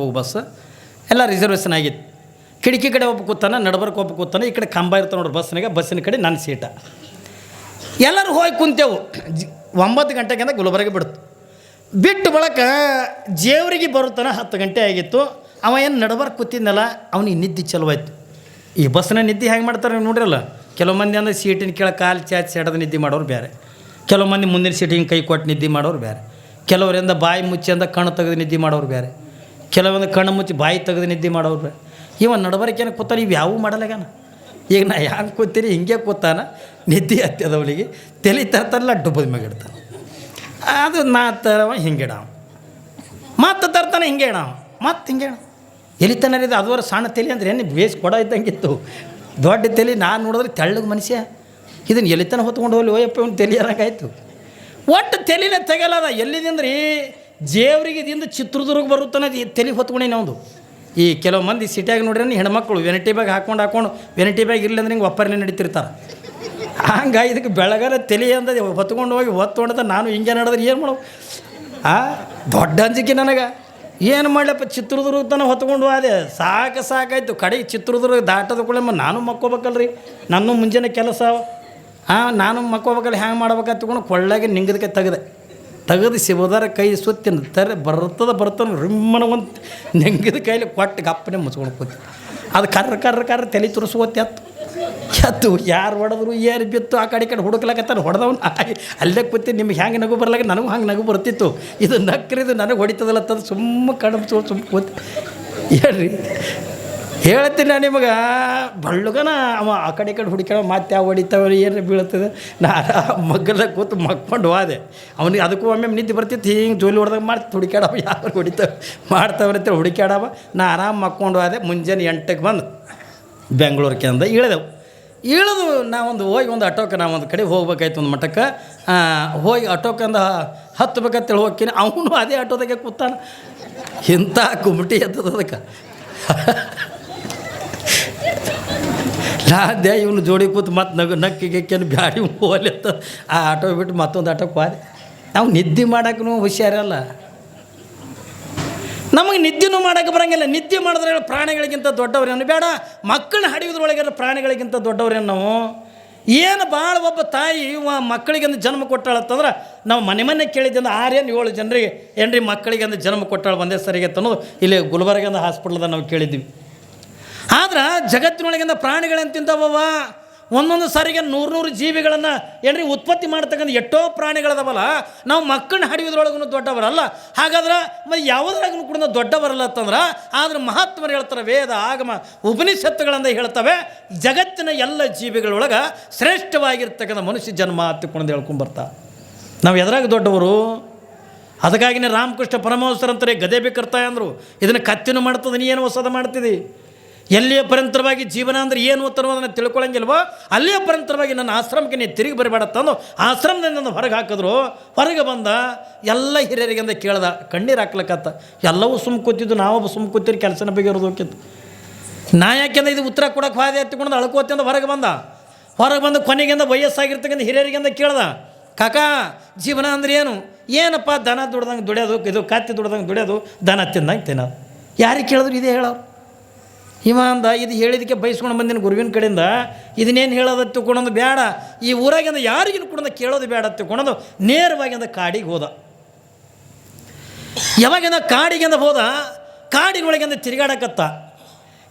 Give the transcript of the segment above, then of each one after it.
ಹೋಗಿ ಬಸ್. ಎಲ್ಲ ರಿಸರ್ವೇಷನ್ ಆಗಿತ್ತು. ಕಿಟಕಿ ಕಡೆ ಒಬ್ಬ ಕೂತಾನೆ, ನಡಬರ್ಕ ಒಬ್ಬ ಕೂತಾನೆ, ಈ ಕಡೆ ಕಂಬ ಇರ್ತಾನೆ ನೋಡ್ರಿ ಬಸ್ನಾಗ ಬಸ್ಸಿನ ಕಡೆ ನನ್ನ ಸೀಟ ಎಲ್ಲರೂ ಹೋಗಿ ಕುಂತೇವು. ಒಂಬತ್ತು ಗಂಟೆಗಿಂತ ಗುಲ್ಬರ್ಗ ಬಿಡ್ತು. ಬಿಟ್ಟು ಬಳಕ ಜೇವರಿಗೆ ಬರುತ್ತಾನ ಹತ್ತು ಗಂಟೆ ಆಗಿತ್ತು. ಅವ ಏನು ನಡ್ಬರ್ಕ್ ಕೂತಿದ್ನಲ್ಲ, ಅವನಿಗೆ ನಿದ್ದೆ ಚಲೋ ಆಯ್ತು. ಈ ಬಸ್ನ ನಿದ್ದೆ ಹೆಂಗೆ ಮಾಡ್ತಾರೆ ನೀವು ನೋಡ್ರಲ್ಲ, ಕೆಲವು ಮಂದಿ ಅಂದರೆ ಸೀಟಿನ ಕೆಳಗೆ ಕಾಲು ಚಾಚಿ ಸೆಡದ ನಿದ್ದೆ ಮಾಡೋರು ಬೇರೆ ಕೆಲವು ಮಂದಿ ಮುಂದಿನ ಸೀಟಿಗೆ ಕೈ ಕೊಟ್ಟು ನಿದ್ದೆ ಮಾಡೋರು ಬೇರೆ ಕೆಲವರಿಂದ ಬಾಯಿ ಮುಚ್ಚಿಂದ ಕಣ್ಣು ತೆಗೆದು ನಿದ್ದೆ ಮಾಡೋರು ಬೇರೆ ಕೆಲವೊಂದು ಕಣ್ಣು ಮುಚ್ಚಿ ಬಾಯಿ ತೆಗೆದು ನಿದ್ದೆ ಮಾಡೋರು ಇವ ನಡಬರಿಕೆನ ಕೂತಾನ ಇವು ಯಾವೂ ಮಾಡಲಾಗ್ಯಾನ ಈಗ ನಾ ಹ್ಯಾಂಗೆ ಕೂತೀನಿ, ಹಿಂಗೆ ಕೂತಾನ, ನಿದ್ದೆ ಹತ್ತದವಳಿಗೆ ತಲೆ ತರ್ತಾರಲ್ಲ ಡುಬ್ಬದ ಮ್ಯಾಗ ಇಡ್ತಾನೆ. ಅದು ನಾ ತರವ ಹಿಂಗೆ ಇಡವ. ಮತ್ತೆ ತರ್ತಾನೆ ಹಿಂಗೆ ಇಡಾವ. ಮತ್ತೆ ಹಿಂಗೆ ಇಡವ. ಎಲ್ಲಿ ತನ ಇದು ಅದುವರ ಸಣ್ಣ ತಲೆ ಅಂದ್ರೆ ಏನು ಬೇಸ್ ಕೊಡ ಇದ್ದಂಗಿತ್ತು. ದೊಡ್ಡ ತಲೆ ನಾನು ನೋಡಿದ್ರೆ ತೆಳ್ಳಗೆ ಮನುಷ್ಯ. ಇದನ್ನು ಎಲ್ಲಿ ತನ ಹೊತ್ಕೊಂಡು ಹೋಗ್ಲಿ, ಓಯಪ್ಪ, ಇವ್ನು ತಲೆ ಅನ್ನಂಗಾಯ್ತು ಒಟ್ಟು ತಲೆನೇ ತೆಗಲದ ಎಲ್ಲಿದಿಂದ್ರಿ ಜೇವರಿಗೆ ಇದಿಂದ ಚಿತ್ರದುರ್ಗ ಬರುತ್ತಾನೆ ತಲೆ ಹೊತ್ಕೊಂಡೇನೆ ಅವನು ಈ ಕೆಲವು ಮಂದಿ ಸಿಟಿಯಾಗ ನೋಡ್ರಿ ಹೆಣ್ಮಕ್ಳು ವೆನಟಿ ಬ್ಯಾಗ್ ಹಾಕೊಂಡು ಹಾಕೊಂಡು ವೆನಿಟಿ ಬ್ಯಾಗ್ ಇರಲಿ ಅಂದ್ರೆ ಹಿಂಗೆ ಒಪ್ಪರನೆ ನಡೀತಿರ್ತಾರೆ. ಹಂಗೆ ಇದಕ್ಕೆ ಬೆಳಗಾರ ತಲೆ ಅಂದ ಹೊತ್ಕೊಂಡು ಹೋಗಿ ಹೊತ್ತೊಂಡದ ನಾನು ಹಿಂಗೆ ನಡೆದ್ರೆ ಏನು ಮಾಡೋ ಆ, ದೊಡ್ಡ ಅಂಜಿಕೆ ನನಗೆ. ಏನು ಮಾಡ್ಲಪ್ಪ ಚಿತ್ರದುರ್ಗ ತನಕ ಹೊತ್ಕೊಂಡು ಹೋದೆ? ಸಾಕು ಸಾಕಾಯ್ತು. ಕಡೆಗೆ ಚಿತ್ರದುರ್ಗ ದಾಟದ ಕೂಡ ನಾನು ಮಕ್ಕೋಬೇಕಲ್ರಿ. ನನ್ನ ಮುಂಜಾನೆ ಕೆಲಸ. ಹಾಂ ನಾನು ಮಕ್ಕೋಬೇಕಲ್ಲ, ಹ್ಯಾಂಗೆ ಮಾಡ್ಬೇಕಂತ ಕೊಳ್ಳಾಗೆ ನಿಂಗದಕ್ಕೆ ತೆಗೆದೆ. ತೆಗೆದು ಶಿವದಾರ ಕೈ ಸುತ್ತಿನ ತರ ಬರ್ತದ ಬರ್ತದ ರಿಮ್ಮನ ಒಂದು ನೆಂಗಿದ ಕೈಲಿ ಕೊಟ್ಟು ಗಪ್ಪನೆ ಮುಚ್ಕೊಂಡು ಕೂತಿ ಅದು ಕರ್ರ ಕರ್ರ ಕರ್ರ ತಲೆ ತುರಿಸ್ಕೋತಿ ಅತ್ತು ಎತ್ತು. ಯಾರು ಹೊಡೆದ್ರು ಏರು ಬಿತ್ತು ಆ ಕಡೆ ಈ ಕಡೆ ಹುಡುಕ್ಲಕತ್ತಾರ ಹೊಡೆದವನು. ಅಲ್ಲೇ ಕೂತಿ ನಿಮ್ಗೆ ಹೆಂಗೆ ನಗು ಬರ್ಲಾಗ ನನಗೂ ಹಂಗೆ ನಗು ಬರ್ತಿತ್ತು. ಇದು ನಕ್ರಿದು ನನಗೆ ಹೊಡಿತದಲ್ಲ ಅಂತಂದು ಸುಮ್ಮ ಕಣ್ಣು ಸುಮ್ಮ ಕೂತಿ ಹೇಳ್ರಿ ಹೇಳ್ತೀನಿ ನಾನು ನಿಮಗೆ. ಬಳ್ಳುಗನ ಅವ ಆ ಕಡೆ ಈ ಕಡೆ ಹುಡುಕ್ಯಾವ ಮತ್ತೆ ಯಾವ ಹೊಡಿತಾವ್ರಿ ಏನು ಬೀಳ್ತದೆ ನಾನು ಮಗ್ಗಲ ಕೂತು ಮಕ್ಕೊಂಡು ಹೋದೆ. ಅವನಿಗೆ ಅದಕ್ಕೂ ಒಮ್ಮೆ ನಿದ್ದೆ ಬರ್ತಿತ್ತು, ಹಿಂಗೆ ಜೋಲಿ ಹೊಡೆದಾಗ ಮಾಡ್ತಿತ್ತು ಹುಡುಕ್ಯಾಡವ ಯಾರು ಹೊಡಿತಾವೆ, ಮಾಡ್ತಾವ್ರಿ ಅಂತ ಹುಡುಕ್ಯಾಡವ ನಾ ಆರಾಮ್ ಮಕ್ಕೊಂಡು ಹೋದೆ, ಮುಂಜಾನೆ ಎಂಟಕ್ಕೆ ಬಂದು ಬೆಂಗಳೂರಿಗೆ ಅಂದ ಇಳಿದೆವು. ಇಳಿದು ನಾವೊಂದು ಹೋಗಿ ಒಂದು ಆಟೋಕ್ಕೆ ನಾವೊಂದು ಕಡೆ ಹೋಗ್ಬೇಕಾಯ್ತು ಒಂದು ಮಠಕ್ಕೆ. ಹೋಗಿ ಆಟೋಕ್ಕಂದ ಹತ್ತಬೇಕಂತೇಳಿ ಹೋಗ್ತೀನಿ, ಅವನು ಅದೇ ಆಟೋದಾಗೆ ಕೂತಾನ. ಇಂಥ ಕುಮಟಿ ಎತ್ತದ ನಾದ್ಯ ಇವನು ಜೋಡಿ ಕೂತು ಮತ್ತೆ ನಗು ನಕ್ಕಿ ಗಕ್ಕೇನು ಬ್ಯಾಡಿ ಹೋಲಿ ಅಂತ ಆ ಆಟೋ ಬಿಟ್ಟು ಮತ್ತೊಂದು ಆಟೋಕ್ಕೆ ಹೋದೆ. ನಾವು ನಿದ್ದೆ ಮಾಡೋಕ್ಕೂ ಹುಷಾರಲ್ಲ. ನಮಗೆ ನಿದ್ದೆನೂ ಮಾಡೋಕ್ಕೆ ಬರಂಗಿಲ್ಲ. ನಿದ್ದೆ ಮಾಡಿದ್ರೆ ಪ್ರಾಣಿಗಳಿಗಿಂತ ದೊಡ್ಡವ್ರೇನು? ಬೇಡ ಮಕ್ಕಳನ್ನ ಹಡಿಯೋದ್ರೊಳಗೆ ಪ್ರಾಣಿಗಳಿಗಿಂತ ದೊಡ್ಡವ್ರೇನು? ನಾವು ಏನು ಭಾಳ ಒಬ್ಬ ತಾಯಿ ಮಕ್ಕಳಿಗೆ ಒಂದು ಜನ್ಮ ಕೊಟ್ಟಾಳತ್ತಂದ್ರೆ ನಾವು ಮನೆ ಮನೆ ಕೇಳಿದ್ದಿಂದ ಆರೇನು ಏಳು ಜನರಿಗೆ, ಏನ್ರಿ ಮಕ್ಕಳಿಗೆ ಒಂದು ಜನ್ಮ ಕೊಟ್ಟಾಳ ಒಂದೇ ಸರಿಗೆ ಅನ್ನೋದು ಇಲ್ಲಿ ಗುಲ್ಬರ್ಗಂದು ಹಾಸ್ಪಿಟ್ಲ್ದಾಗ ನಾವು ಕೇಳಿದ್ವಿ. ಆದ್ರೆ ಜಗತ್ತಿನೊಳಗಿಂದ ಪ್ರಾಣಿಗಳನ್ನ ತಿಂತಾವವ ಒಂದೊಂದು ಸಾರಿಗೆ ನೂರು ನೂರು ಜೀವಿಗಳನ್ನು ಏನ್ರಿ ಉತ್ಪತ್ತಿ ಮಾಡ್ತಕ್ಕಂಥ ಎಷ್ಟೋ ಪ್ರಾಣಿಗಳದವಲ್ಲ, ನಾವು ಮಕ್ಕಳನ್ನ ಹಡಿಯೋದ್ರೊಳಗೂ ದೊಡ್ಡವರಲ್ಲ. ಹಾಗಾದ್ರೆ ಮತ್ತು ಯಾವುದ್ರಾಗೂ ಕೂಡ ದೊಡ್ಡವರಲ್ಲ ಅಂತಂದ್ರೆ, ಆದ್ರೆ ಮಹಾತ್ಮರು ಹೇಳ್ತಾರೆ ವೇದ, ಆಗಮ, ಉಪನಿಷತ್ತುಗಳಿಂದ ಹೇಳ್ತವೆ, ಜಗತ್ತಿನ ಎಲ್ಲ ಜೀವಿಗಳೊಳಗೆ ಶ್ರೇಷ್ಠವಾಗಿರ್ತಕ್ಕಂಥ ಮನುಷ್ಯ ಜನ್ಮ ಹತ್ತಿಕೊಂಡು ಹೇಳ್ಕೊಂಬರ್ತಾ ನಾವು ಎದ್ರಾಗ ದೊಡ್ಡವರು, ಅದಕ್ಕಾಗಿನೇ ರಾಮಕೃಷ್ಣ ಪರಮಹಂಸರಂತಾರೆ ಗದೆ ಬೇಕರ್ತಾಯ ಅಂದರು ಇದನ್ನು ಕತ್ತಿನೂ ಮಾಡ್ತದೆ, ನೀ ಏನು ಹೊಸದ ಮಾಡ್ತಿದ್ದಿ ಎಲ್ಲಿಯ ಪರಂತರವಾಗಿ ಜೀವನ ಅಂದ್ರೆ ಏನು ಅನ್ನೋದನ್ನು ತಿಳ್ಕೊಳ್ಳಂಗಿಲ್ವೋ ಅಲ್ಲಿಯ ಪರಂತರವಾಗಿ ನನ್ನ ಆಶ್ರಮಕ್ಕೆ ನೀನು ತಿರುಗಿ ಬರಬೇಡತ್ತಂದು ತಂದು ಆಶ್ರಮದಿಂದ ನನ್ನ ಹೊರಗೆ ಹಾಕಿದ್ರು. ಹೊರಗೆ ಬಂದ ಎಲ್ಲ ಹಿರಿಯರಿಗೆ ಕೇಳ್ದ, ಕಣ್ಣೀರು ಹಾಕ್ಲಕ್ಕತ್ತ ಎಲ್ಲವೂ ಸುಮ್ ಕೂತಿದ್ದು, ನಾವೊಬ್ಬ ಸುಮ್ ಕೂತಿರಿ ಕೆಲಸನ ಬಗ್ಗೆ ಹೋಗಿತ್ತು ನಾ ಯಾಕೆಂದ್ರೆ ಇದು ಉತ್ತರ ಕೊಡೋಕೆ ಹಾದಿ ಎತ್ತಿಕೊಂಡು ಅಳ್ಕೋತಿಂದ ಹೊರಗೆ ಬಂದ. ಹೊರಗೆ ಬಂದು ಕೊನೆಗಿಂದ ವಯಸ್ಸಾಗಿರ್ತಕ್ಕಂಥ ಹಿರಿಯರಿಗಿಂದ ಕೇಳ್ದ, ಕಾಕಾ, ಜೀವನ ಅಂದ್ರೆ ಏನು? ಏನಪ್ಪ ದನ ದುಡ್ದಂಗೆ ದುಡಿಯೋದು? ಇದು ಕತ್ತಿ ದುಡ್ದಂಗೆ ದುಡಿಯೋದು? ದನ ತಿಂದಂಗೆ ತಿನ್ನೋದು? ಯಾರಿಗೆ ಕೇಳಿದ್ರು ಇದೇ ಹೇಳೋರು. ಇವ ಅಂದ, ಇದು ಹೇಳಿದಕ್ಕೆ ಬೈಸ್ಕೊಂಡು ಬಂದಿನ ಗುರುವಿನ ಕಡೆಯಿಂದ. ಇದನ್ನೇನು ಹೇಳೋದು ತಿಳ್ಕೊಳೋದು ಬೇಡ. ಈ ಊರಾಗಿಂದ ಯಾರಿಗಿನ ಕೂಡ ಕೇಳೋದು ಬೇಡ ತಿಳ್ಕೊಳೋದು ನೇರವಾಗಿ ಅಂದ ಕಾಡಿಗೆ ಹೋದ. ಯಾವಾಗಿಂದ ಕಾಡಿಗೆಂದ ಹೋದ ಕಾಡಿನೊಳಗಿಂದ ತಿರುಗಾಡಕತ್ತ.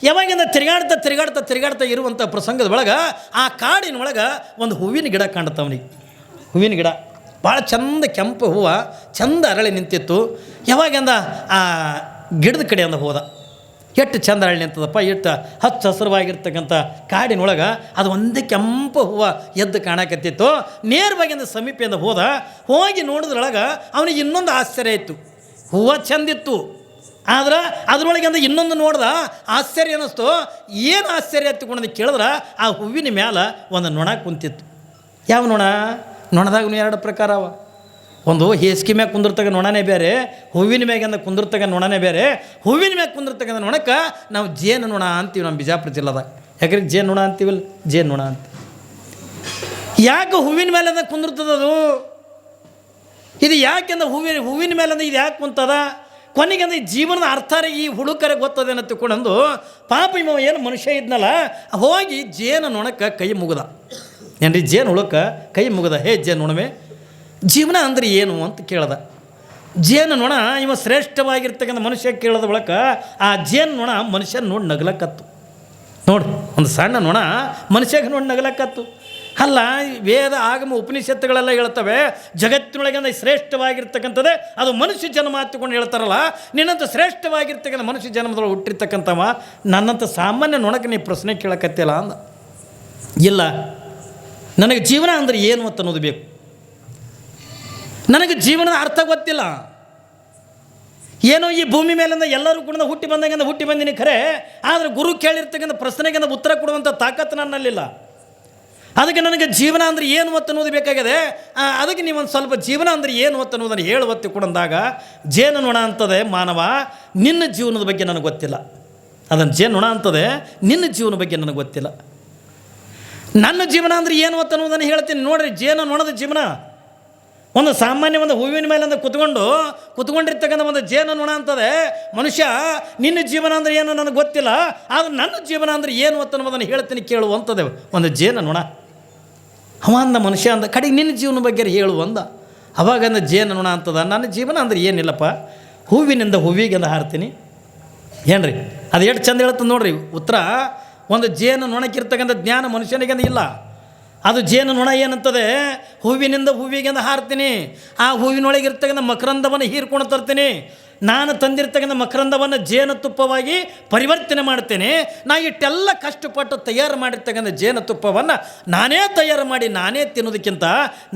ಯಾವಾಗಿಂದ ತಿರುಗಾಡ್ತಾ ತಿರುಗಾಡ್ತಾ ತಿರುಗಾಡ್ತಾ ಇರುವಂಥ ಪ್ರಸಂಗದ ಒಳಗೆ ಆ ಕಾಡಿನೊಳಗೆ ಒಂದು ಹೂವಿನ ಗಿಡ ಕಾಣ್ತವನಿಗೆ. ಹೂವಿನ ಗಿಡ. ಭಾಳ ಚಂದ ಕೆಂಪು ಹೂವು, ಚಂದ ಅರಳಿ ನಿಂತಿತ್ತು. ಯಾವಾಗಿಂದ ಆ ಗಿಡದ ಕಡೆಯಿಂದ ಹೋದ. ಎಷ್ಟು ಚಂದ ಹಳ್ಳಿ ನಿಂತದಪ್ಪ ಎಷ್ಟು ಹಚ್ಚ ಹಸಿರವಾಗಿರ್ತಕ್ಕಂಥ ಕಾಡಿನೊಳಗೆ ಅದು ಒಂದೇ ಕೆಂಪು ಹೂವು ಎದ್ದು ಕಾಣಕತ್ತಿತ್ತು. ನೇರವಾಗಿಂದ ಸಮೀಪದಿಂದ ಹೋದ, ಹೋಗಿ ನೋಡಿದ್ರೊಳಗೆ ಅವನಿಗೆ ಇನ್ನೊಂದು ಆಶ್ಚರ್ಯ ಇತ್ತು. ಹೂವು ಚಂದಿತ್ತು. ಆದ್ರೆ ಅದರೊಳಗೆ ಅಂದ್ರೆ ಇನ್ನೊಂದು ನೋಡ್ದ, ಆಶ್ಚರ್ಯ ಅನ್ನಿಸ್ತು. ಏನು ಆಶ್ಚರ್ಯ ಎತ್ತಿಕೊಂಡು ಕೇಳಿದ್ರೆ, ಆ ಹೂವಿನ ಮ್ಯಾಲ ಒಂದು ನೊಣ ಕುಂತಿತ್ತು. ಯಾವ ನೊಣ? ನೊಣದಾಗ ಎರಡು ಪ್ರಕಾರ ಅವ. ಒಂದು ಹೇಸಿಗೆ ಮ್ಯಾಗ ಕುಂದಿರ್ತಕ್ಕ ನೊಣನೇ ಬೇರೆ, ಹೂವಿನ ಮ್ಯಾಗಿಂದ ಕುಂದಿರ್ತಕ್ಕ ನೊಣನೇ ಬೇರೆ, ಹೂವಿನ ಮ್ಯಾಗ ಕುಂದಿರ್ತಕ್ಕಂಥ ನೊಣಕ್ಕೆ ನಾವು ಜೇನು ನೊಣ ಅಂತೀವಿ ನಮ್ಮ ಬಿಜಾಪುರ ಜಿಲ್ಲೆದಾಗ ಯಾಕಂದ್ರೆ ಜೇನು ನೊಣ ಅಂತೀವಲ್ಲ? ಜೇನು ನೊಣ ಅಂತ ಯಾಕೆ ಹೂವಿನ ಮೇಲೆ ಅದು? ಇದು ಯಾಕೆಂದ್ರೆ ಹೂವಿನ ಹೂವಿನ ಮೇಲೆ ಇದು ಯಾಕೆ ಕುಂತದ? ಕೊನೆಗೆ ಈ ಜೀವನದ ಅರ್ಥಾರೆ ಈ ಹುಡುಕರೆ ಗೊತ್ತದೇನ ತಿಳ್ಕೊಂಡು ಪಾಪ ಇವ ಏನು ಮನುಷ್ಯ ಇದ್ನಲ್ಲ, ಹೋಗಿ ಜೇನು ನೊಣಕ್ಕೆ ಕೈ ಮುಗ್ದ. ಏನ್ರಿ ಜೇನು ಹುಳಕ್ಕೆ ಕೈ ಮುಗ್ದ? ಹೇ ಜೇನು ನೊಣವೆ ಜೀವನ ಅಂದ್ರೆ ಏನು ಅಂತ ಕೇಳ್ದ. ಜೇನು ನೊಣ ಇವ ಶ್ರೇಷ್ಠವಾಗಿರ್ತಕ್ಕಂಥ ಮನುಷ್ಯ ಕೇಳಿದ ಬಳಕ ಆ ಜೇನು ನೊಣ ಮನುಷ್ಯನ ನೋಡಿ ನಗಲಕ್ಕತ್ತು ನೋಡಿ, ಒಂದು ಸಣ್ಣ ನೊಣ ಮನುಷ್ಯಗೆ ನೋಡಿ ನಗಲಕ್ಕತ್ತು ಅಲ್ಲ, ವೇದ ಆಗಮ ಉಪನಿಷತ್ತುಗಳೆಲ್ಲ ಹೇಳ್ತವೆ, ಜಗತ್ತಿನೊಳಗಿಂದ ಶ್ರೇಷ್ಠವಾಗಿರ್ತಕ್ಕಂಥದ್ದೇ, ಅದು ಮನುಷ್ಯ ಜನ್ಮ ಹತ್ತಿಕೊಂಡು ಹೇಳ್ತಾರಲ್ಲ ನಿನ್ನಂಥ ಶ್ರೇಷ್ಠವಾಗಿರ್ತಕ್ಕಂಥ ಮನುಷ್ಯ ಜನ್ಮದೊಳಗೆ ಹುಟ್ಟಿರ್ತಕ್ಕಂಥವ ನನ್ನಂಥ ಸಾಮಾನ್ಯ ನೊಣಕ್ಕೆ ನೀ ಪ್ರಶ್ನೆ ಕೇಳಕತ್ತಿಲ್ಲ ಅಂದ. ಇಲ್ಲ, ನನಗೆ ಜೀವನ ಅಂದ್ರೆ ಏನು ಅಂತ ಅನ್ನೋದು ಬೇಕು. ನನಗೆ ಜೀವನದ ಅರ್ಥ ಗೊತ್ತಿಲ್ಲ. ಏನೋ ಈ ಭೂಮಿ ಮೇಲಿಂದ ಎಲ್ಲರೂ ಕೂಡ ಹುಟ್ಟಿ ಬಂದಂಗೆ ಹುಟ್ಟಿ ಬಂದಿನಿ ಖರೆ, ಆದರೆ ಗುರು ಕೇಳಿರ್ತಕ್ಕಂಥ ಪ್ರಶ್ನೆಗಿಂತ ಉತ್ತರ ಕೊಡುವಂಥ ತಾಕತ್ತು ನನ್ನಲ್ಲಿಲ್ಲ. ಅದಕ್ಕೆ ನನಗೆ ಜೀವನ ಅಂದ್ರೆ ಏನು ಅನ್ನೋದು ಬೇಕಾಗಿದೆ. ಅದಕ್ಕೆ ನೀವು ಒಂದು ಸ್ವಲ್ಪ ಜೀವನ ಅಂದ್ರೆ ಏನು ಅನ್ನೋದನ್ನು ಹೇಳುವತ್ತಿ ಕೊಡಂದಾಗ, ಜೇನು ನೊಣ ಅಂತದೆ ಮಾನವ, ನಿನ್ನ ಜೀವನದ ಬಗ್ಗೆ ನನಗೆ ಗೊತ್ತಿಲ್ಲ. ಅದನ್ನು ಜೇನು ನೊಣ ಅಂತದೆ, ನಿನ್ನ ಜೀವನ ಬಗ್ಗೆ ನನಗೆ ಗೊತ್ತಿಲ್ಲ. ನನ್ನ ಜೀವನ ಅಂದರೆ ಏನು ಅನ್ನೋದನ್ನು ಹೇಳ್ತೀನಿ. ನೋಡ್ರಿ, ಜೇನು ನೊಣದ ಜೀವನ. ಒಂದು ಸಾಮಾನ್ಯ ಒಂದು ಹೂವಿನ ಮೇಲೆ ಅಂದ್ರೆ ಕುತ್ಕೊಂಡು, ಕುತ್ಕೊಂಡಿರ್ತಕ್ಕಂಥ ಒಂದು ಜೇನು ನೋಣ ಅಂತದೆ ಮನುಷ್ಯ ನಿನ್ನ ಜೀವನ ಅಂದರೆ ಏನು ನನಗೆ ಗೊತ್ತಿಲ್ಲ, ಆದ್ರೆ ನನ್ನ ಜೀವನ ಅಂದ್ರೆ ಏನು ಅಂತ ಅನ್ನೋದನ್ನು ಹೇಳ್ತೀನಿ ಕೇಳುವಂಥದ್ದೇ ಒಂದು ಜೇನು ನೋಣ ಅವ ಅಂದ ಮನುಷ್ಯ ಅಂದ ಕಡೆಗೆ ನಿನ್ನ ಜೀವನ ಬಗ್ಗೆ ಹೇಳು ಅಂದ. ಅವಾಗ ಅಂದ ಜೇನು ನೋಣ ಅಂತದ, ನನ್ನ ಜೀವನ ಅಂದ್ರೆ ಏನಿಲ್ಲಪ್ಪ, ಹೂವಿನಿಂದ ಹೂವಿಗೆ ಅಂದ ಹಾರ್ತೀನಿ. ಏನ್ರಿ? ಅದು ಎಷ್ಟು ಚಂದ ಹೇಳ್ತದೆ ನೋಡ್ರಿ, ಉತ್ತರ, ಒಂದು ಜೇನು ನೊಣಕ್ಕಿರ್ತಕ್ಕಂಥ ಜ್ಞಾನ ಮನುಷ್ಯನಿಗೆ ಇಲ್ಲ. ಅದು ಜೇನು ನೊಣ ಏನಂತದೆ? ಹೂವಿನಿಂದ ಹೂವಿಗೆ ಅಂದ ಹಾರ್ತೀನಿ. ಆ ಹೂವಿನೊಳಗೆ ಇರ್ತಕ್ಕಂಥ ಮಕರಂದವನ್ನು ಹೀರ್ಕೊಂಡು ತರ್ತೀನಿ. ನಾನು ತಂದಿರ್ತಕ್ಕಂಥ ಮಕರಂದವನ್ನು ಜೇನುತುಪ್ಪವಾಗಿ ಪರಿವರ್ತನೆ ಮಾಡ್ತೇನೆ. ನಾ ಇಟ್ಟೆಲ್ಲ ಕಷ್ಟಪಟ್ಟು ತಯಾರು ಮಾಡಿರ್ತಕ್ಕಂಥ ಜೇನುತುಪ್ಪವನ್ನು ನಾನೇ ತಯಾರು ಮಾಡಿ ನಾನೇ ತಿನ್ನೋದಕ್ಕಿಂತ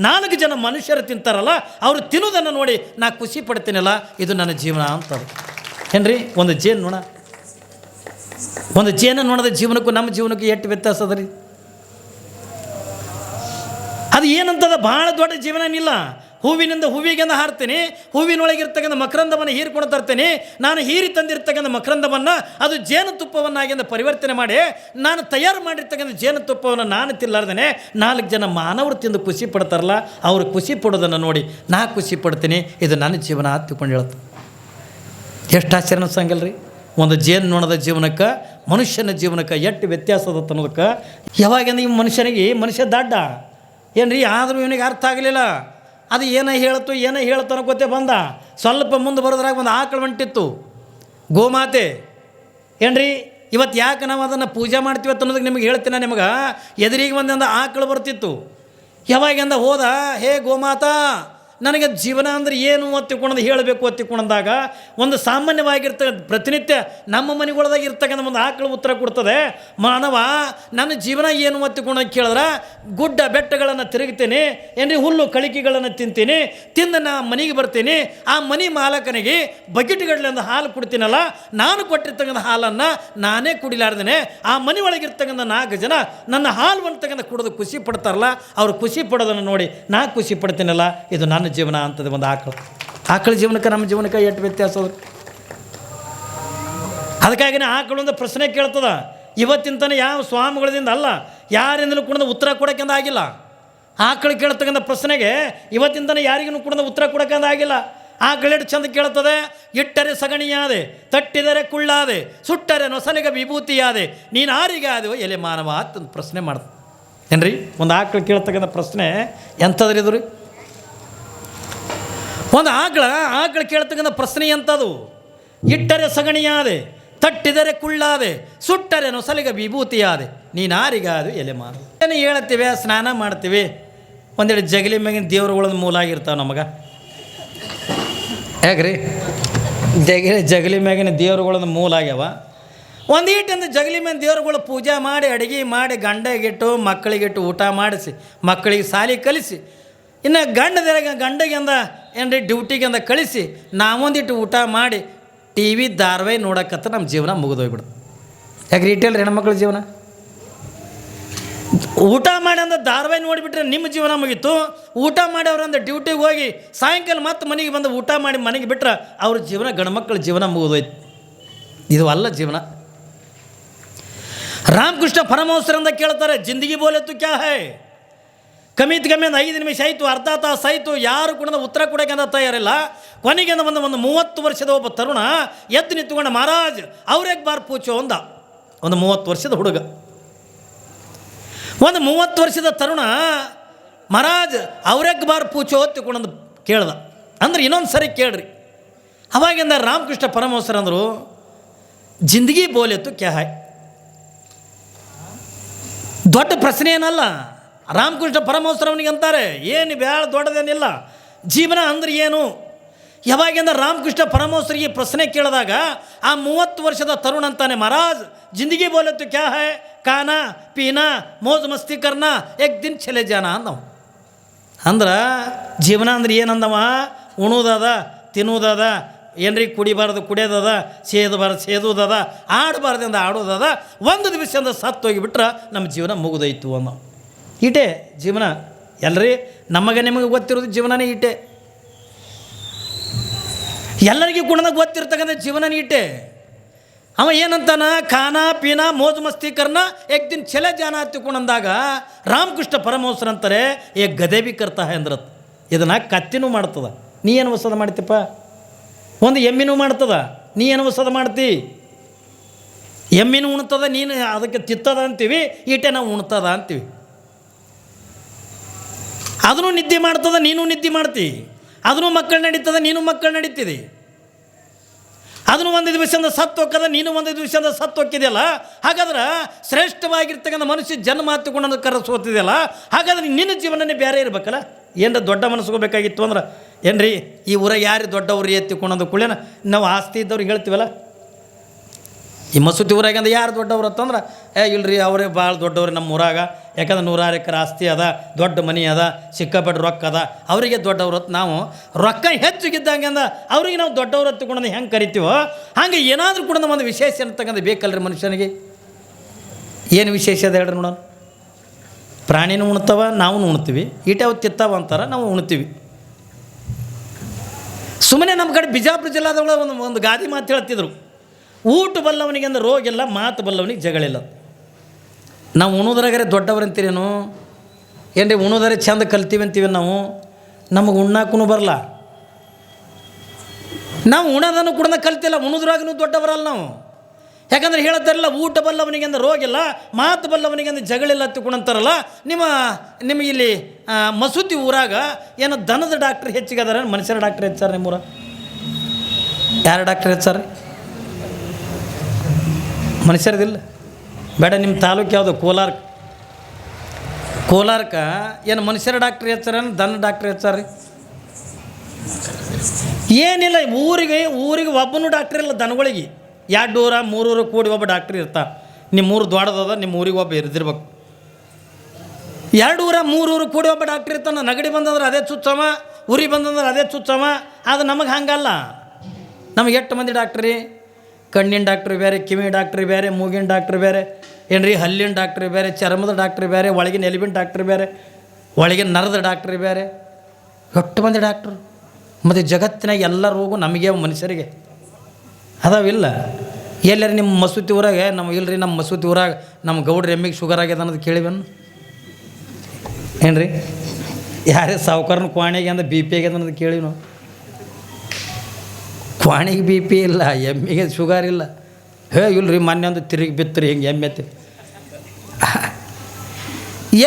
ನಾಲ್ಕು ಜನ ಮನುಷ್ಯರು ತಿಂತಾರಲ್ಲ, ಅವರು ತಿನ್ನೋದನ್ನು ನೋಡಿ ನಾ ಖುಷಿ ಪಡ್ತೀನಲ್ಲ, ಇದು ನನ್ನ ಜೀವನ ಅಂತ ಏನ್ರಿ? ಒಂದು ಜೇನು ನೋಣ. ಒಂದು ಜೇನು ನೊಣದ ಜೀವನಕ್ಕೂ ನಮ್ಮ ಜೀವನಕ್ಕೂ ಎಷ್ಟು ವ್ಯತ್ಯಾಸ ಅದ ರೀ? ಅದು ಏನಂತದ ಭಾಳ ದೊಡ್ಡ ಜೀವನ ಏನಿಲ್ಲ. ಹೂವಿನಿಂದ ಹೂವಿಗೆಂದ ಹಾರ್ತೇನೆ, ಹೂವಿನೊಳಗಿರ್ತಕ್ಕಂಥ ಮಕರಂದವನ್ನು ಹೀರಿಕೊಂಡು ತರ್ತೇನೆ, ನಾನು ಹೀರಿ ತಂದಿರ್ತಕ್ಕಂಥ ಮಕರಂದವನ್ನು, ಅದು ಜೇನುತುಪ್ಪವನ್ನಾಗಿಂದ ಪರಿವರ್ತನೆ ಮಾಡಿ, ನಾನು ತಯಾರು ಮಾಡಿರ್ತಕ್ಕಂಥ ಜೇನುತುಪ್ಪವನ್ನು ನಾನು ತಿಲ್ಲಾರ್ದೇನೆ ನಾಲ್ಕು ಜನ ಮಾನವರು ತಿಂದು ಖುಷಿ ಪಡ್ತಾರಲ್ಲ, ಅವರು ಖುಷಿ ಪಡೋದನ್ನು ನೋಡಿ, ನಾ ಖುಷಿ ಪಡ್ತೀನಿ, ಇದು ನನ್ನ ಜೀವನ ತಿಳ್ಕೊಂಡು ಹೇಳ್ತು ಎಷ್ಟು ಆಶ್ಚರ್ಯ ಅನ್ಸಂಗಿಲ್ಲ ರೀ ಒಂದು ಜೇನು ನೋಣದ ಜೀವನಕ್ಕೆ, ಮನುಷ್ಯನ ಜೀವನಕ್ಕೆ ಎಷ್ಟು ವ್ಯತ್ಯಾಸ ಅದ ಅನ್ನೋದಕ್ಕೆ, ಯಾವಾಗಿಂದ ಈ ಮನುಷ್ಯನಿಗೆ ಮನುಷ್ಯ ದಡ್ಡ? ಏನು ರೀ ಆದರೂ ಇವನಿಗೆ ಅರ್ಥ ಆಗಲಿಲ್ಲ. ಅದು ಏನೇ ಹೇಳ್ತು ಏನೇ ಹೇಳ್ತಾನೋ ಗೊತ್ತೇ ಬಂದ. ಸ್ವಲ್ಪ ಮುಂದೆ ಬರೋದ್ರಾಗ ಒಂದು ಆಕಳು ಹೊಂಟಿತ್ತು ಗೋಮಾತೆ. ಏನ್ರಿ ಇವತ್ತು ಯಾಕೆ ನಾವು ಅದನ್ನು ಪೂಜೆ ಮಾಡ್ತೀವಿ ಅನ್ನೋದಕ್ಕೆ ನಿಮಗೆ ಹೇಳ್ತೀನಿ ನಿಮಗೆ? ಎದುರಿಗೆ ಒಂದೊಂದು ಆಕಳು ಬರ್ತಿತ್ತು. ಯಾವಾಗಿಂದ ಹೋದ, ಹೇ ಗೋಮಾತಾ ನನಗೆ ಜೀವನ ಅಂದ್ರೆ ಏನು ಒತ್ತಿಕೊಂಡದು ಹೇಳಬೇಕು ಒತ್ತಿಕೊಂಡಂದಾಗ ಒಂದು ಸಾಮಾನ್ಯವಾಗಿರ್ತಕ್ಕ ಪ್ರತಿನಿತ್ಯ ನಮ್ಮ ಮನೆಗಳದಾಗ ಇರ್ತಕ್ಕಂಥ ಒಂದು ಆಕಳು ಉತ್ತರ ಕೊಡ್ತದೆ, ಮಾನವ, ನನ್ನ ಜೀವನ ಏನು ಒತ್ತಿಕೊಂಡ ಕೇಳಿದ್ರೆ, ಗುಡ್ಡ ಬೆಟ್ಟಗಳನ್ನು ತಿರುಗ್ತೀನಿ, ಏನ್ರಿ ಹುಲ್ಲು ಕಳಿಕೆಗಳನ್ನು ತಿಂತೀನಿ, ತಿಂದು ನಾ ಮನೆಗೆ ಬರ್ತೀನಿ, ಆ ಮನೆ ಮಾಲಕನಿಗೆ ಬಕೆಟ್ಗಳಿಂದ ಹಾಲು ಕೊಡ್ತೀನಲ್ಲ, ನಾನು ಕೊಟ್ಟಿರ್ತಕ್ಕಂಥ ಹಾಲನ್ನು ನಾನೇ ಕುಡಿಲಾರ್ದೇನೆ, ಆ ಮನೆ ಒಳಗಿರ್ತಕ್ಕಂಥ ನಾಲ್ಕು ಜನ ನನ್ನ ಹಾಲು ಅಂತಕ್ಕಂಥ ಕುಡಿದು ಖುಷಿ ಪಡ್ತಾರಲ್ಲ, ಅವ್ರು ಖುಷಿ ಪಡೋದನ್ನು ನೋಡಿ ನಾ ಖುಷಿ ಪಡ್ತೀನಲ್ಲ, ಇದು ನನ್ನ ಜೀವನ ಅಂತದ್ದು ಒಂದು ಆಕಳು. ಆಕಳ ಜೀವನಕ್ಕೆ ನಮ್ಮ ಜೀವನಕ್ಕೆ ಎಷ್ಟು ವ್ಯತ್ಯಾಸ ಅದ? ಆಕಳು ಒಂದು ಪ್ರಶ್ನೆ ಕೇಳ್ತದ. ಇವತ್ತಿನ ತನಕ ಯಾವ ಸ್ವಾಮಿಗಳಿಂದ ಅಲ್ಲ, ಯಾರಿಂದಲೂ ಕೂಡ ಉತ್ತರ ಕೊಡೋಕ್ಕಿಂದ ಆಗಿಲ್ಲ. ಆಕಳು ಕೇಳ್ತಕ್ಕಂಥ ಪ್ರಶ್ನೆಗೆ ಇವತ್ತಿನ ತನಕ ಯಾರಿಗೂ ಕೂಡ ಉತ್ತರ ಕೊಡೋಕ್ಕಿಂದ ಆಗಿಲ್ಲ. ಆಕಳೆಟ್ಟು ಚಂದ ಕೇಳ್ತದೆ, ಇಟ್ಟರೆ ಸಗಣಿಯಾದೆ, ತಟ್ಟಿದರೆ ಕುಳ್ಳಾದೆ, ಸುಟ್ಟರೆ ನೊಸಲಿಗೆ ವಿಭೂತಿಯಾದೆ, ನೀನು ಯಾರಿಗೆ ಆದೆವು ಎಲೆ ಮಾನವ ಅಂತ ಪ್ರಶ್ನೆ ಮಾಡ್ತದೆ. ಏನ್ರಿ? ಒಂದು ಆಕಳು ಕೇಳ್ತಕ್ಕಂಥ ಪ್ರಶ್ನೆ ಎಂಥದ್ರಿ ಇದು ರೀ? ಒಂದು ಆಕಳ ಆಕಳ ಕೇಳ್ತಕ್ಕಂಥ ಪ್ರಶ್ನೆ ಎಂಥದು ಇಟ್ಟರೆ ಸಗಣಿಯಾದೆ, ತಟ್ಟಿದರೆ ಕುಳ್ಳಾದೆ, ಸುಟ್ಟರೆ ನೊಸಲಿಗ ವಿಭೂತಿಯಾದೆ. ನೀನಾರಿಗಾದು ಎಲೆ ಮಾರು ಏನು ಹೇಳ್ತೀವಿ ಸ್ನಾನ ಮಾಡ್ತೀವಿ ಒಂದೆರಡು ಜಗಲಿ ಮ್ಯಾಗಿನ ದೇವ್ರುಗಳನ್ನ ಮೂಲ ಆಗಿರ್ತಾವೆ ನಮಗೆ. ಹೇಗ್ರಿ ಜಗಲಿ ಜಗಲಿ ಮ್ಯಾಗಿನ ದೇವ್ರುಗಳನ್ನ ಮೂಲ ಆಗ್ಯಾವ. ಒಂದೀಟಿಂದ ಜಗಲಿ ಮೇಲೆ ದೇವ್ರುಗಳು ಪೂಜೆ ಮಾಡಿ, ಅಡುಗೆ ಮಾಡಿ ಗಂಡಗಿಟ್ಟು ಮಕ್ಕಳಿಗಿಟ್ಟು ಊಟ ಮಾಡಿಸಿ, ಮಕ್ಕಳಿಗೆ ಸಾಲಿ ಕಲಿಸಿ ಇನ್ನು ಗಂಡದೆರಗ ಗಂಡಗೆಂದ ಏನ್ರಿ ಡ್ಯೂಟಿಗೆಂದ ಕಳಿಸಿ. ನಾವೊಂದಿಟ್ಟು ಊಟ ಮಾಡಿ ಟಿ ವಿ ಧಾರಾವಾಹಿ ನೋಡಕತ್ತ ನಮ್ಮ ಜೀವನ ಮುಗಿದೋಗ್ಬಿಡ್ತು. ಯಾಕೆ ರೀಟೇಲ್ ಹೆಣ್ಮಕ್ಳ ಜೀವನ? ಊಟ ಮಾಡಿ ಅಂದ, ಧಾರಾವಾಹಿ ನೋಡಿಬಿಟ್ರೆ ನಿಮ್ಮ ಜೀವನ ಮುಗೀತು. ಊಟ ಮಾಡಿ ಅವರಂದ ಡ್ಯೂಟಿಗೆ ಹೋಗಿ, ಸಾಯಂಕಾಲ ಮತ್ತೆ ಮನೆಗೆ ಬಂದು ಊಟ ಮಾಡಿ ಮನೆಗೆ ಬಿಟ್ರೆ, ಅವ್ರ ಜೀವನ ಗಂಡ್ಮಕ್ಳ ಜೀವನ ಮುಗಿದೋಯ್ತು. ಇದು ಅಲ್ಲ ಜೀವನ. ರಾಮಕೃಷ್ಣ ಪರಮಹಂಸರಿಂದ ಕೇಳ್ತಾರೆ, ಜಿಂದಗಿ ಬೋಲೆ ತು ಕ್ಯಾ ಹೈ? ಕಮ್ಮಿತ್ ಕಮ್ಮಿ ಒಂದು ಐದು ನಿಮಿಷ ಆಯಿತು, ಅರ್ಧ ತಾಸು ಆಯಿತು, ಯಾರು ಕೂಡ ಉತ್ತರ ಕೊಡೋಕೆ ಅಂತ ತಯಾರಿಲ್ಲ. ಕೊನೆಗೆ ಒಂದು ಒಂದು ಮೂವತ್ತು ವರ್ಷದ ಒಬ್ಬ ತರುಣ ಎದ್ದು ನಿಂತ್ಕೊಂಡ ಮಹಾರಾಜ್, ಅವ್ರಿಗೆ ಬಾರ್ ಪೂಚು ಅಂದ. ಒಂದು ಮೂವತ್ತು ವರ್ಷದ ಹುಡುಗ. ಒಂದು ಮೂವತ್ತು ವರ್ಷದ ತರುಣ ಮಹಾರಾಜ್, ಅವ್ರಿಗೆ ಬಾರ್ ಪೂಚೋ ತಿಳ್ಕೊಂಡಂದು ಕೇಳ್ದ. ಅಂದ್ರೆ ಇನ್ನೊಂದು ಸರಿ ಕೇಳ್ರಿ. ಅವಾಗಿಂದ ರಾಮಕೃಷ್ಣ ಪರಮಹಂಸರು ಅಂದರು, ಜಿಂದಗಿ ಬೋಲೆತ್ತು ಕ್ಯಾಹಾಯ್ ದೊಡ್ಡ ಪ್ರಶ್ನೆ ಏನಲ್ಲ ರಾಮಕೃಷ್ಣ ಪರಮಹಂಸರವನಿಗೆ ಅಂತಾರೆ, ಏನು ಭಾಳ ದೊಡ್ಡದೇನಿಲ್ಲ? ಜೀವನ ಅಂದ್ರೆ ಏನು? ಯಾವಾಗಿಂದ ರಾಮಕೃಷ್ಣ ಪರಮಹಂಸರಿಗೆ ಪ್ರಶ್ನೆ ಕೇಳಿದಾಗ, ಆ ಮೂವತ್ತು ವರ್ಷದ ತರುಣ ಅಂತಾನೆ ಮಹಾರಾಜ್, ಜಿಂದಗಿ ಬೋಲತ್ತು ಕ್ಯಾ ಹೈ? ಕಾನಾ, ಪೀನಾ, ಮೋಜ್ ಮಸ್ತಿ ಕರ್ನಾ ಎಕ್ ದಿನ ಛಲೆ ಜಾನ, ಅಂದವ. ಅಂದ್ರೆ ಜೀವನ ಅಂದ್ರೆ ಏನಂದವ? ಉಣೋದದ ತಿನ್ನುವುದದ ಏನ್ರಿ ಕುಡಿಬಾರ್ದು ಕುಡಿಯೋದದ, ಸೇದಬಾರ್ದು ಸೇದುವುದದ ಆಡಬಾರ್ದಿಂದ ಆಡೋದದ, ಒಂದು ದಿವಸದಿಂದ ಸತ್ತು ಹೋಗಿಬಿಟ್ರೆ ನಮ್ಮ ಜೀವನ ಮುಗಿದೋಯ್ತು ಅನ್ನೋ. ಈಟೆ ಜೀವನ. ಎಲ್ಲರಿ ನಮಗೆ ನಿಮಗೆ ಗೊತ್ತಿರೋದು ಜೀವನನೇ ಈಟೆ. ಎಲ್ಲರಿಗೂ ಕೂಡ ಗೊತ್ತಿರ್ತಕ್ಕಂಥ ಜೀವನನೇ ಈಟೆ. ಅವ ಏನಂತಾನ, ಖಾನ, ಪೀನ, ಮೋಜು ಮಸ್ತಿ ಕರ್ನ ಏಕ್ ದಿನ ಛಲೆ ಜಾನ ತಿಳ್ಕೊಂಡಂದಾಗ ರಾಮಕೃಷ್ಣ ಪರಮಹಂಸರು ಅಂತಾರೆ, ಏ ಗದೆ ಬಿ ಕರ್ತಾ ಅಂದ್ರತ್. ಇದನ್ನು ಕತ್ತಿನೂ ಮಾಡ್ತದ. ನೀ ಏನು ವಸದ ಮಾಡ್ತೀಪ್ಪ? ಒಂದು ಎಮ್ಮಿನೂ ಮಾಡ್ತದ. ನೀ ಏನು ವಸದ ಮಾಡ್ತಿ? ಎಮ್ಮಿನೂ ಉಣ್ತದ, ನೀನು ಅದಕ್ಕೆ ತಿತ್ತದ ಅಂತೀವಿ ಈಟೆ ನಾವು ಉಣ್ತದ ಅಂತೀವಿ. ಅದನ್ನು ನಿದ್ದೆ ಮಾಡ್ತದ, ನೀನು ನಿದ್ದೆ ಮಾಡ್ತಿ. ಅದನ್ನು ಮಕ್ಕಳು ನಡೀತದ, ನೀನು ಮಕ್ಕಳು ನಡೀತಿದೆ. ಅದನ್ನು ಒಂದು ದಿವಸದಿಂದ ಸತ್ತು ಹೋಕ್ಕದ ನೀನು ಒಂದು ದಿವಸದಿಂದ ಸತ್ತು ಹೋಕ್ಕಿದೆಯಲ್ಲ ಹಾಗಾದ್ರೆ ಶ್ರೇಷ್ಠವಾಗಿರ್ತಕ್ಕಂಥ ಮನುಷ್ಯ ಜನ್ಮ ಹತ್ತಿಕೊಂಡು ಕರೆಸೋತಿದೆಯಲ್ಲ? ಹಾಗಾದ್ರೆ ನಿನ್ನ ಜೀವನನೇ ಬೇರೆ ಇರ್ಬೇಕಲ್ಲ? ಏನರ ದೊಡ್ಡ ಮನಸ್ಸುಗೋಬೇಕಾಗಿತ್ತು ಅಂದ್ರೆ, ಏನ್ರಿ, ಈ ಊರ ಯಾರು ದೊಡ್ಡವ್ರಿ ಎತ್ತಿಕೊಂಡಂದು ಕುಳೇನ ನಾವು ಆಸ್ತಿ ಇದ್ದವ್ರಿಗೆ ಹೇಳ್ತೀವಲ್ಲ? ಈ ಮಸೂತಿ ಊರಾಗ ಯಾರು ದೊಡ್ಡವ್ರು ಅಂತಂದ್ರೆ ಏ ಇಲ್ರಿ, ಅವರೇ ಭಾಳ ದೊಡ್ಡವ್ರು ನಮ್ಮ ಊರಾಗ ಯಾಕಂದ್ರೆ ನೂರಾರು ಎಕರೆ ಆಸ್ತಿ ಅದ, ದೊಡ್ಡ ಮನೆ ಅದ, ಸಿಕ್ಕಾಪಟ್ಟು ರೊಕ್ಕ ಅದ. ಅವರಿಗೆ ದೊಡ್ಡವ್ರ ನಾವು ರೊಕ್ಕ ಹೆಚ್ಚಿಗಿದ್ದಂಗೆ ಅಂದ ಅವ್ರಿಗೆ ನಾವು ದೊಡ್ಡವ್ರು ಹತ್ತಿಕೊಂಡು ಹೆಂಗೆ ಕರಿತೀವೋ, ಹಂಗೆ ಏನಾದರೂ ಕೂಡ ಒಂದು ವಿಶೇಷ ಅಂತಕ್ಕಂಥ ಬೇಕಲ್ರಿ ಮನುಷ್ಯನಿಗೆ. ಏನು ವಿಶೇಷ ಅದ ಹೇಳ್ರಿ ನೋಡೋಣ. ಪ್ರಾಣಿನೂ ಉಣ್ತವ ನಾವು ಉಣ್ತೀವಿ. ಈಟೆ ತಿತ್ತಾವ ಅಂತಾರೆ, ನಾವು ಉಣ್ತೀವಿ. ಸುಮ್ಮನೆ ನಮ್ಮ ಕಡೆ ಬಿಜಾಪುರ ಜಿಲ್ಲಾದೊಳಗೆ ಒಂದು ಒಂದು ಗಾದಿ ಮಾತು ಹೇಳ್ತಿದ್ರು. ಊಟ ಬಲ್ಲವನಿಗೆ ಅಂದ್ರೆ ರೋಗ ಇಲ್ಲ ಮಾತು ಬಲ್ಲವನಿಗೆ ಜಗಳಿಲ್ಲ ನಾವು ಉಣೋದ್ರಾಗರೆ ದೊಡ್ಡವರಂತೀರೇನು ಏನ್ರಿ ಉಣೋದರೆ ಚಂದ ಕಲ್ತೀವಿ ಅಂತೀವಿ ನಾವು? ನಮಗೆ ಉಣ್ಣಾಕೂ ಬರಲ್ಲ. ನಾವು ಉಣೋದನ್ನು ಕೂಡ ಕಲ್ತಿಲ್ಲ ಉಣೋದ್ರಾಗೂ ದೊಡ್ಡವರಲ್ಲ ನಾವು. ಯಾಕಂದ್ರೆ ಹೇಳ್ತಾರಲ್ಲ ಊಟ ಬಲ್ಲವನಿಗೆ ಅಂದ್ರೆ ರೋಗ ಇಲ್ಲ, ಮಾತು ಬಲ್ಲವನಿಗೆ ಅಂದ್ರೆ ಜಗಳಿಲ್ಲ ಅಂತಾರಲ್ಲ, ನಿಮ್ಮ, ನಿಮಗೆ ಇಲ್ಲಿ ಮಸೂತಿ ಊರಾಗ ಏನು ದನದ ಡಾಕ್ಟ್ರ್ ಹೆಚ್ಚಿಗೆ ಅದಾರ ಮನುಷ್ಯರ ಡಾಕ್ಟ್ರ್ ಹೆಚ್ಚಾರ ನಿಮ್ಮೂರ ಯಾರು ಡಾಕ್ಟ್ರ್ ಹೆಚ್ಚಾರ? ಮನುಷ್ಯರದಿಲ್ಲ? ಬೇಡ ನಿಮ್ಮ ತಾಲೂಕು ಯಾವುದು? ಕೋಲಾರ ಕೋಲಾರಕ್ಕೆ ಏನು ಮನುಷ್ಯರ ಡಾಕ್ಟ್ರ್ ಹೆಚ್ಚಾರ ದನ ಡಾಕ್ಟ್ರ್ ಹೆಚ್ಚಾರ ಏನಿಲ್ಲ, ಊರಿಗೆ ಊರಿಗೆ ಒಬ್ಬನು ಡಾಕ್ಟ್ರ್ ಇಲ್ಲ ದನಗಳಿಗೆ. ಎರಡು ಊರ ಮೂರೂರು ಕೂಡಿ ಒಬ್ಬ ಡಾಕ್ಟ್ರ್ ಇರ್ತಾ. ನಿಮ್ಮ ಊರು ದೊಡ್ಡದದ ನಿಮ್ಮ ಊರಿಗೆ ಒಬ್ಬ ಇರ್ದಿರ್ಬೇಕು. ಎರಡು ಊರ ಮೂರೂರು ಕೂಡಿ ಒಬ್ಬ ಡಾಕ್ಟ್ರ್ ಇರ್ತಾನೆ. ನಗಡಿ ಬಂದಂದ್ರೆ ಅದೇ ಚುಚ್ಚವ, ಊರಿಗೆ ಬಂದಂದ್ರೆ ಅದೇ ಚುಚ್ಚವ. ಅದು ನಮಗೆ ಹಂಗಲ್ಲ. ನಮಗೆ ಎಷ್ಟು ಮಂದಿ ಡಾಕ್ಟ್ರಿ? ಕಣ್ಣಿನ ಡಾಕ್ಟ್ರ್ ಬೇರೆ ಕಿವಿ ಡಾಕ್ಟ್ರ್ ಬೇರೆ, ಮೂಗಿನ ಡಾಕ್ಟ್ರ್ ಬೇರೆ, ಏನ್ರಿ ಹಲ್ಲಿನ ಡಾಕ್ಟ್ರ್ ಬೇರೆ, ಚರ್ಮದ ಡಾಕ್ಟ್ರ್ ಬೇರೆ, ಒಳಗಿನ ಎಲಿಬಿನ ಡಾಕ್ಟ್ರ್ ಬೇರೆ, ಒಳಗಿನ ನರದ ಡಾಕ್ಟ್ರ್ ಬೇರೆ, ಎಷ್ಟು ಮಂದಿ ಡಾಕ್ಟ್ರು? ಮತ್ತು ಜಗತ್ತಿನ ಎಲ್ಲ ರೋಗು ನಮಗೆ ಮನುಷ್ಯರಿಗೆ. ಅದಾವಿಲ್ಲ. ಎಲ್ಲರಿ ನಿಮ್ಮ ಮಸೂತಿ ಊರಾಗೆ ನಮ್ಮ ಇಲ್ಲರಿ ನಮ್ಮ ಮಸೂತಿ ಊರಾಗ, ನಮ್ಮ ಗೌಡ್ರ ಎಮ್ಮಿಗೆ ಶುಗರ್ ಆಗ್ಯದ ಅನ್ನೋದು ಕೇಳಿವೆನು ಏನು ರೀ ಯಾರೇ ಸಾವುಕಾರನ ಕ್ವಾಣಿಗೆ ಅಂದ್ರೆ ಬಿ ಪಿ ಆಗ್ಯದ ಅನ್ನೋದು ಕೇಳಿವಿ ನಾವು. ಕ್ವಾಣಿಗೆ ಬಿ ಪಿ ಇಲ್ಲ, ಎಮ್ಮಿಗೆ ಶುಗರ್ ಇಲ್ಲ. ಹೇ, ಇಲ್ರಿ ಮೊನ್ನೆ ಒಂದು ತಿರುಗಿ ಬಿತ್ತರಿ, ಹಿಂಗೆ ಎಮ್ಮೆ ತಿ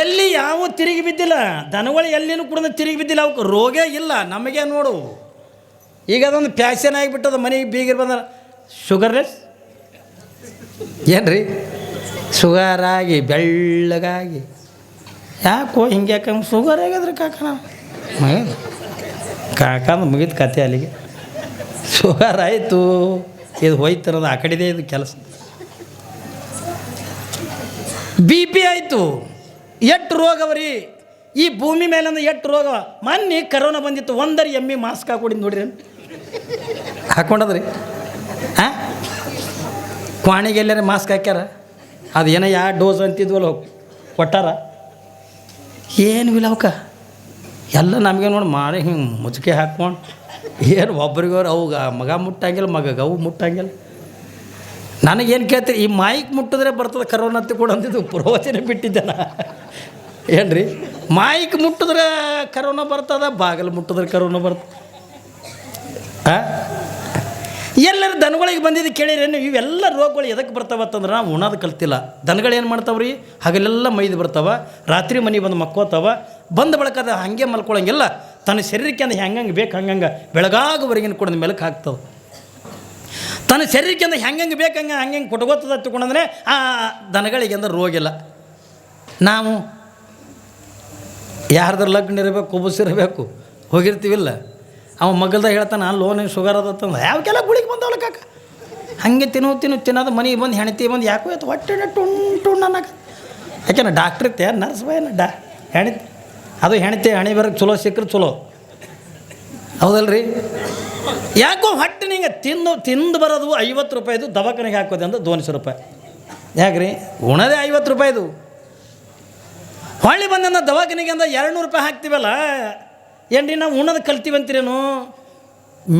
ಎಲ್ಲಿ ಯಾವ ತಿರುಗಿ ಬಿದ್ದಿಲ್ಲ, ದನಗಳು ಎಲ್ಲಿನೂ ಕೂಡ ತಿರುಗಿ ಬಿದ್ದಿಲ್ಲ, ಅವಕ್ಕೆ ರೋಗೇ ಇಲ್ಲ, ನಮಗೆ ನೋಡು. ಈಗ ಅದೊಂದು ಪ್ಯಾಷನ್ ಆಗಿಬಿಟ್ಟದ, ಮನೆಗೆ ಬೀಗಿರ್ ಬಂದ ಶುಗರ್ಲೆಸ್? ಏನ್ರಿ? ಶುಗರ್ ಆಗಿ ಬೆಳ್ಳಗಾಗಿ. ಯಾಕೋ ಹಿಂಗೆ ಯಾಕಂದ್ರೆ ಶುಗರ್ ಆಗ್ಯದ್ರಿ ಕಾಕಣ ಕಾಕಂದು ಮುಗಿದ ಕತೆ ಅಲ್ಲಿಗೆ. ಶುಗರ್ ಆಯಿತು. ಇದು ಹೋಯ್ತಿರೋದು ಆ ಕಡೆದೇ ಇದು ಕೆಲಸ. ಬಿ ಪಿ ಆಯಿತು. ಎಷ್ಟು ರೋಗವರಿ ಈ ಭೂಮಿ ಮೇಲಿಂದ ಎಷ್ಟು ರೋಗ? ಮೊನ್ನೆ ಕರೋನಾ ಬಂದಿತ್ತು, ಒಂದರಿ ಎಮ್ಮಿ ಮಾಸ್ಕ್ ಹಾಕೊಂಡಿದ್ದು ನೋಡ್ರಿ. ಹಾಕೊಂಡದ್ರಿ? ಹಾಂ ಕ್ವಾಣಿಗೆ ಎಲ್ಲಾರ ಮಾಸ್ಕ್ ಹಾಕ್ಯಾರ? ಅದು ಏನೋ ಯಾವ ಡೋಸ್ ಅಂತಿದ್ವಲ್ಲ ಹೋಗಿ ಕೊಟ್ಟಾರ ಏನು ಇಲ್ಲ ಅವಕ್ಕ. ಎಲ್ಲ ನಮಗೆ ನೋಡಿ ಮಾಡಿ ಹಿಂಗೆ ಮುಚ್ಕೆ ಹಾಕ್ಕೊಂಡು. ಏನು ಒಬ್ರಿಗವ್ರು ಅವು ಮಗ ಮುಟ್ಟಂಗಿಲ್ಲ, ಮಗ ಅವು ಮುಟ್ಟಂಗಿಲ್ಲ. ನನಗೇನು ಕೇಳ್ತೀರಿ, ಈ ಮಾಯಿಕ್ ಮುಟ್ಟಿದ್ರೆ ಬರ್ತದೆ ಕರೋನಾ ಕೂಡ ಅಂದಿದ್ದು, ಪ್ರವಚನ ಬಿಟ್ಟಿದ್ದೆ ನಾ. ಏನ್ರಿ? ಮಾಯಿಕ್ ಮುಟ್ಟಿದ್ರೆ ಕರೋನಾ ಬರ್ತದ, ಬಾಗಿಲು ಮುಟ್ಟಿದ್ರೆ ಕರೋನಾ ಬರ್ತದೆ. ಹಾಂ ಎಲ್ಲರ ದನಗಳಿಗೆ ಬಂದಿದ್ದು ಕೇಳಿರೇನು ಇವೆಲ್ಲ ರೋಗಗಳು ಎದಕ್ಕೆ ಬರ್ತಾವತ್ತಂದ್ರೆ ನಾವು ಉಣೋದು ಕಲ್ತಿಲ್ಲ. ದನಗಳು ಏನು ಮಾಡ್ತಾವ್ರಿ? ಹಗಲೆಲ್ಲ ಮೈದು ಬರ್ತಾವ, ರಾತ್ರಿ ಮನೆ ಬಂದು ಮಕ್ಕೋತಾವ, ಬಂದ ಬಳಕದ ಹಾಗೆ ಮಲ್ಕೊಳಂಗಿಲ್ಲ. ತನ್ನ ಶರೀರಕ್ಕೆ ಅಂದ್ರೆ ಹೆಂಗಂಗೆ ಬೇಕು, ಹಂಗಂಗೆ ಬೆಳಗಾಗವರೆಗಿನ ಕುಡಿದ ಮೇಲಕ್ಕೆ ಹಾಕ್ತವೆ. ತನ್ನ ಶರೀರಕ್ಕೆ ಅಂದ್ರೆ ಹೆಂಗಂಗೆ ಬೇಕು, ಹಂಗೆ ಹಂಗೆ ಕೊಟ್ಕೋತದ ತಗೊಂಡಂದ್ರೆ ಆ ದನಗಳಿಗೆ ಅಂದ್ರೆ ರೋಗಿಲ್ಲ ನಾವು ಯಾರ್ದ್ರ ಲಗ್ನ ಇರಬೇಕು, ಕುಬಸ್ ಇರಬೇಕು, ಹೋಗಿರ್ತೀವಿಲ್ಲ. ಅವ ಮಗಲ್ದ ಹೇಳ್ತಾನೆ ಲೋನ್ ಶುಗರ್ ಅದತ್ತಂದ ಯಾವಕ್ಕೆಲ್ಲ ಗುಳಿಗೆ ಬಂದವಲ್ಲ ಕಾಕ? ಹಂಗೆ ತಿನ್ನು ತಿನ್ನು, ತಿನ್ನೋದು ಮನೆಗೆ ಬಂದು ಹೆಣ್ತಿ ಬಂದು ಯಾಕೋ ಆಯ್ತು ಹೊಟ್ಟೆ ಟುಣ್ ಟುಣ್ ಅನ್ನಕ ಯಾಕೆನ ಡಾಕ್ಟ್ರ್ ಇತ್ತೆ ನರ್ಸ್ ಬಾಯನ ಡಾ ಹೆಣಿತಿ ಅದು ಹೆಣ್ತಿ ಹಣೆ ಬರಕ್ಕೆ ಚಲೋ ಸಿಕ್ಕರೆ ಚಲೋ. ಹೌದಲ್ರಿ? ಯಾಕೋ ಹೊಟ್ಟೆ ನಿಂಗೆ ತಿಂದು ತಿಂದು ಬರೋದು ಐವತ್ತು ರೂಪಾಯಿದು ದವಾಖಾನೆಗೆ ಹಾಕೋದು ಅಂದ್ರೆ ದೋನ್ಸೆ ರೂಪಾಯಿ. ಯಾಕ್ರಿ? ಉಣದೇ ಐವತ್ತು ರೂಪಾಯಿದು. ಹೊಳ್ಳಿ ಬಂದಂದ ದವಾಖಾನೆಗೆ ಅಂದ್ರೆ ಎರಡು ನೂರು ರೂಪಾಯಿ ಹಾಕ್ತೀವಲ್ಲ, ಏನ್ರಿ ನಾವು ಉಣದು ಕಲ್ತೀವಂತೀರೇನು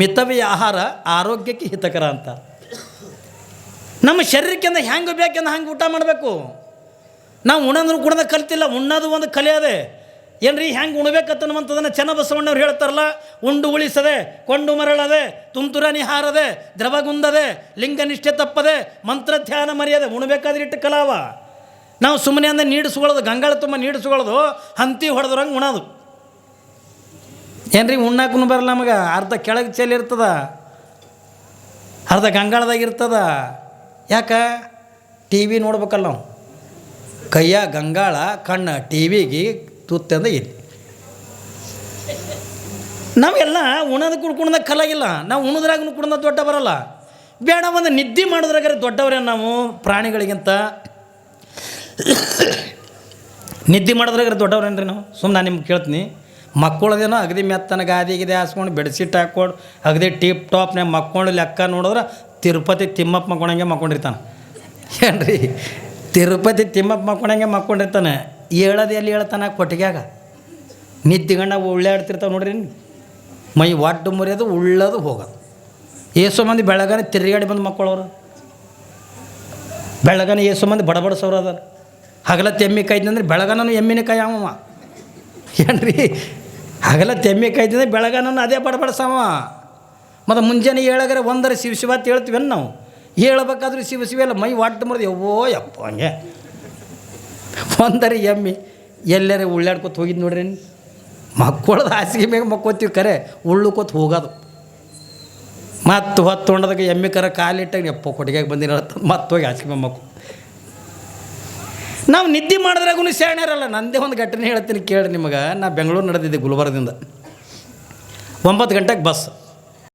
ಮಿತವ್ಯ ಆಹಾರ ಆರೋಗ್ಯಕ್ಕೆ ಹಿತಕರ ಅಂತ. ನಮ್ಮ ಶರೀರಕ್ಕೆ ಅಂದ್ರೆ ಹೆಂಗೆ ಬೇಕೆಂದ್ರೆ ಹಂಗೆ ಊಟ ಮಾಡಬೇಕು. ನಾವು ಉಣಂದ್ರು ಕೂಡ ಕಲ್ತಿಲ್ಲ, ಉಣ್ಣೋದು ಒಂದು ಕಲೆ ಅದೇ. ಏನ್ರಿ ಹೆಂಗೆ ಉಣ್ಬೇಕತ್ತನ್ನುವಂಥದ್ದನ್ನು ಚೆನ್ನಬಸವಣ್ಣವ್ರು ಹೇಳ್ತಾರಲ್ಲ, ಉಂಡು ಉಳಿಸದೆ, ಕೊಂಡು ಮರಳದೆ, ತುಂತುರ ನಿಹಾರದೆ, ದ್ರವಗುಂದದೆ ಲಿಂಗನಿಷ್ಠೆ ತಪ್ಪದೆ, ಮಂತ್ರ ಧ್ಯಾನ ಮರೆಯದೆ ಉಣ್ಬೇಕಾದ್ರೆ ಇಟ್ಟು ಕಲಾವ. ನಾವು ಸುಮ್ಮನೆ ಅಂದರೆ ನೀಡಿಸ್ಕೊಳ್ಳೋದು, ಗಂಗಾಳ ತುಂಬ ನೀಡಿಸ್ಕೊಳ್ಳೋದು, ಹಂತಿ ಹೊಡೆದ್ರಂಗೆ ಉಣೋದು. ಏನ್ರಿ ಉಣ್ಣಾಕೂ ಬರಲ್ಲ ನಮಗೆ, ಅರ್ಧ ಕೆಳಗೆ ಚೆಲ್ಲಿ ಇರ್ತದ, ಅರ್ಧ ಗಂಗಾಳದಾಗ ಇರ್ತದ. ಯಾಕ? ಟಿ ವಿ ನೋಡ್ಬೇಕಲ್ಲ ನಾವು. ಕೈಯ ಗಂಗಾಳ, ಕಣ್ಣ ಟಿ ವಿಗೆ ತುತ್ತಂದ ಇಲ್ಲಿ ನಾವೆಲ್ಲ ಉಣದ ಕುಡ್ಕೊಂಡ ಕಲಾಗಿಲ್ಲ ನಾವು ಉಣದ್ರಾಗ ಕುಡ್ದ ದೊಡ್ಡ ಬರಲ್ಲ. ಬೇಡ ಒಂದು ನಿದ್ದೆ ಮಾಡೋದ್ರಾಗ ದೊಡ್ಡವರೇ ನಾವು ಪ್ರಾಣಿಗಳಿಗಿಂತ. ನಿದ್ದೆ ಮಾಡೋದ್ರಾಗ ದೊಡ್ಡವ್ರೇನ್ರಿ ನಾವು? ಸುಮ್ಮನೆ ನಾನು ನಿಮ್ಗೆ ಕೇಳ್ತೀನಿ. ಮಕ್ಕಳದೇನೋ ಅಗದಿ ಮೆತ್ತನ ಗಾದಿ ಗಿದೆ ಹಾಸ್ಕೊಂಡು ಬೆಡ್ಶೀಟ್ ಹಾಕ್ಕೊಂಡು, ಅಗದಿ ಟಿಪ್ ಟಾಪ್ನಾಗ ಮಕ್ಕೊಂಡು ಲೆಕ್ಕ ನೋಡಿದ್ರೆ ತಿರುಪತಿ ತಿಮ್ಮಪ್ಪ ಮಕ್ಕೊಂಡಂಗೆ ಮಕ್ಕೊಂಡಿರ್ತಾನೆ. ಏನ್ರಿ? ತಿರುಪತಿ ತಿಮ್ಮಪ್ಪ ಮಕ್ಕೊಂಡಂಗೆ ಮಕ್ಕೊಂಡಿರ್ತಾನೆ. ಹೇಳೋದು ಎಲ್ಲಿ ಹೇಳ್ತಾನೆ ಕೊಟ್ಟಿಗ್ಯಾಗ. ನಿದ್ದಿಗಣ್ಣ ಉಳ್ಳಾಡ್ತಿರ್ತಾವೆ ನೋಡ್ರಿ ಮೈ ಒಡ್ಡು ಮುರಿಯೋದು, ಉಳ್ಳೋದು ಹೋಗೋದು ಏಸು ಮಂದಿ ಬೆಳಗಾನೆ ತಿರುಗಾಡಿ ಬಂದು ಮಕ್ಕಳವ್ರು ಬೆಳಗಾನೆ ಏಸು ಮಂದಿ ಬಡಬಡಿಸೋರು ಅದಾರ. ಹಗಲತ್ತು ಎಮ್ಮೆ ಕಾಯ್ದಂದ್ರೆ ಬೆಳಗನೂ ಎಮ್ಮಿನ ಕಾಯಿ ಅವ. ಏನ್ರಿ? ಹಗಲತ್ತು ಎಮ್ಮೆ ಕಾಯ್ದಂದ್ರೆ ಬೆಳಗನೂ ಅದೇ ಬಡಬಡಿಸವ ಮತ್ತು ಮುಂಜಾನೆ ಹೇಳಗರೆ ಒಂದರ ಶಿವ ಶಿವ ಅಂತ ಹೇಳ್ತೀವೇನು ನಾವು? ಹೇಳಬೇಕಾದ್ರೂ ಶಿವ ಶಿವ ಎಲ್ಲ ಮೈ ಒಟ್ಟು ಮುರಿದು, ಯವ್ವೋ ಯಪ್ಪ ಹಂಗೆ. ಒಂದರ ಎಮ್ಮಿ, ಎಲ್ಲರ ಉಳ್ಳಾಡ್ಕೊತ ಹೋಗಿದ್ದು ನೋಡ್ರಿ ಮಕ್ಕಳದ ಹಾಸಿಗೆ ಮ್ಯಾಗ ಮಕ್ಕೋತೀವಿ ಕರೆ, ಉಳ್ಳುಕೊತ್ ಹೋಗೋದು. ಮತ್ತು ಹೊತ್ತು ಹೊಂಡದಾಗ ಎಮ್ಮೆ ಕರ ಕಾಲಿಟ್ಟಾಗ ಎಪ್ಪ ಕೊಟ್ಟಿಗೆ ಬಂದಿನ ಮತ್ತೆ ಹೋಗಿ ಹಾಸಿಗೆ ಮ್ಯಾಗ ಮಕ್ಕಳು ನಾವು ನಿದ್ದೆ ಮಾಡಿದ್ರಾಗೂ ಇರಲ್ಲ ನಂದೇ ಒಂದು ಘಟನೆ ಹೇಳ್ತೀನಿ ಕೇಳಿ ನಿಮಗೆ. ನಾ ಬೆಂಗಳೂರು ನಡೆದಿದ್ದೆ ಗುಲ್ಬರ್ಗದಿಂದ. ಒಂಬತ್ತು ಗಂಟೆಗೆ ಬಸ್.